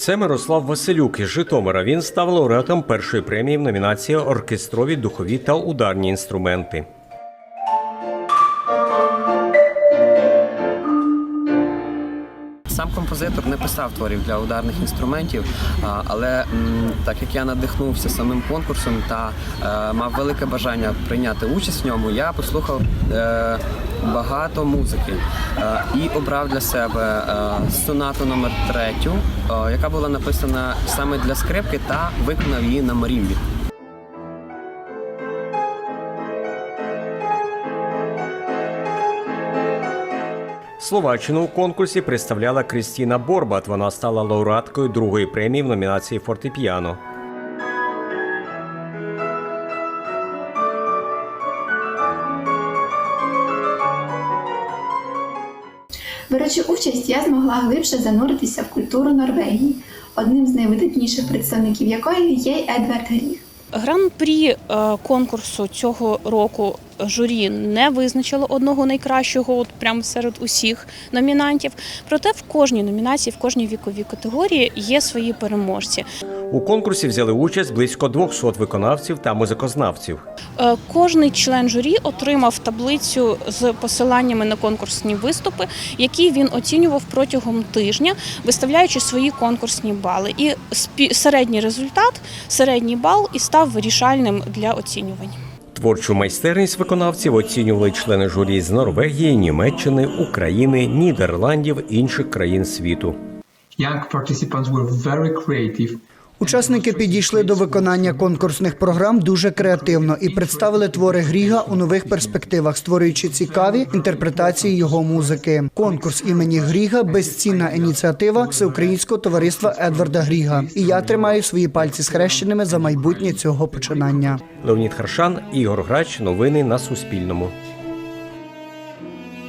Це Мирослав Василюк із Житомира. Він став лауреатом першої премії в номінації Оркестрові, духові та ударні інструменти. Сам композитор не писав творів для ударних інструментів, але так як я надихнувся самим конкурсом та е, мав велике бажання прийняти участь в ньому, я послухав е, багато музики е, і обрав для себе сонату номер третю, е, яка була написана саме для скрипки та виконав її на марімбі. Словаччину у конкурсі представляла Крістіна Борбат. Вона стала лауреаткою другої премії в номінації Фортепіано. Беручи участь, я змогла глибше зануритися в культуру Норвегії, одним з найвидатніших представників якої є Едвард Гріг. Гран-прі е, конкурсу цього року журі не визначило одного найкращого, от прямо серед усіх номінантів. Проте в кожній номінації, в кожній віковій категорії є свої переможці. У конкурсі взяли участь близько 200 виконавців та музикознавців. Е, Кожний член журі отримав таблицю з посиланнями на конкурсні виступи, які він оцінював протягом тижня, виставляючи свої конкурсні бали. І середній результат, середній бал і став вирішальним для оцінювання. Творчу майстерність виконавців оцінювали члени журі з Норвегії, Німеччини, України, Нідерландів, інших країн світу. young participants were very creative. Учасники підійшли до виконання конкурсних програм дуже креативно і представили твори Гріга у нових перспективах, створюючи цікаві інтерпретації його музики. Конкурс імені Гріга безцінна ініціатива Всеукраїнського товариства Едварда Гріга. І я тримаю свої пальці схрещеними за майбутнє цього починання. Леонід Харшан, Ігор Грач. Новини на Суспільному.